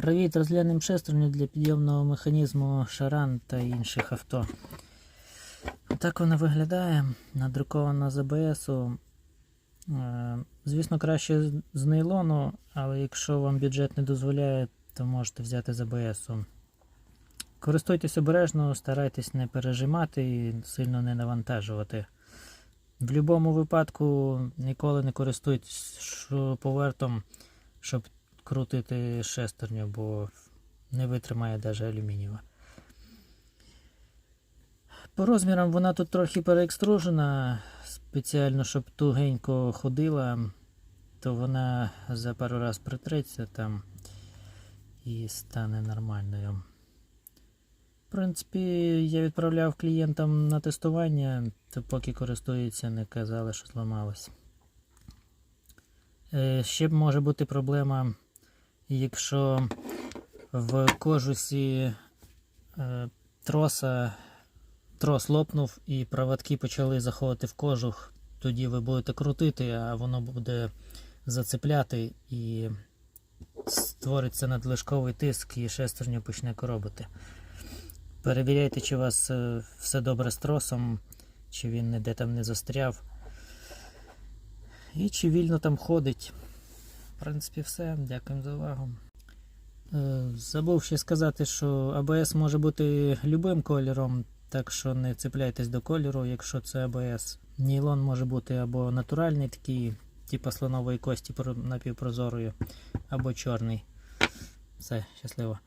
Привіт, розглянемо шестерню для підйомного механізму Шаран та інших авто. Так вона виглядає, надрукована з АБСу. Е, Звісно, краще з- нейлону, але якщо вам бюджет не дозволяє, то можете взяти з АБСу. Користуйтесь обережно, старайтесь не пережимати і сильно не навантажувати. В будь-якому випадку ніколи не користуйтесь шуруповертом, щоб крутити шестерню, бо не витримає навіть алюмінієва. По розмірам вона тут трохи переекстружена, спеціально, щоб тугенько ходила, то вона за пару раз притреться там і стане нормальною. В принципі, я відправляв клієнтам на тестування, то поки користуються, не казали, що зламалось. Е, Ще може бути проблема, якщо в кожусі е, троса трос лопнув і проводки почали заходити в кожух, тоді ви будете крутити, а воно буде зацепляти і створиться надлишковий тиск і шестерню почне коробити. Перевіряйте, чи у вас е, все добре з тросом, чи він ніде там не застряв. І чи вільно там ходить. В принципі, все. Дякую за увагу. Е, Забув ще сказати, що АБС може бути любим кольором, так що не цепляйтесь до кольору, якщо це АБС. Нейлон може бути або натуральний, такий, типу слонової кості напівпрозорою, або чорний. Все, щасливо.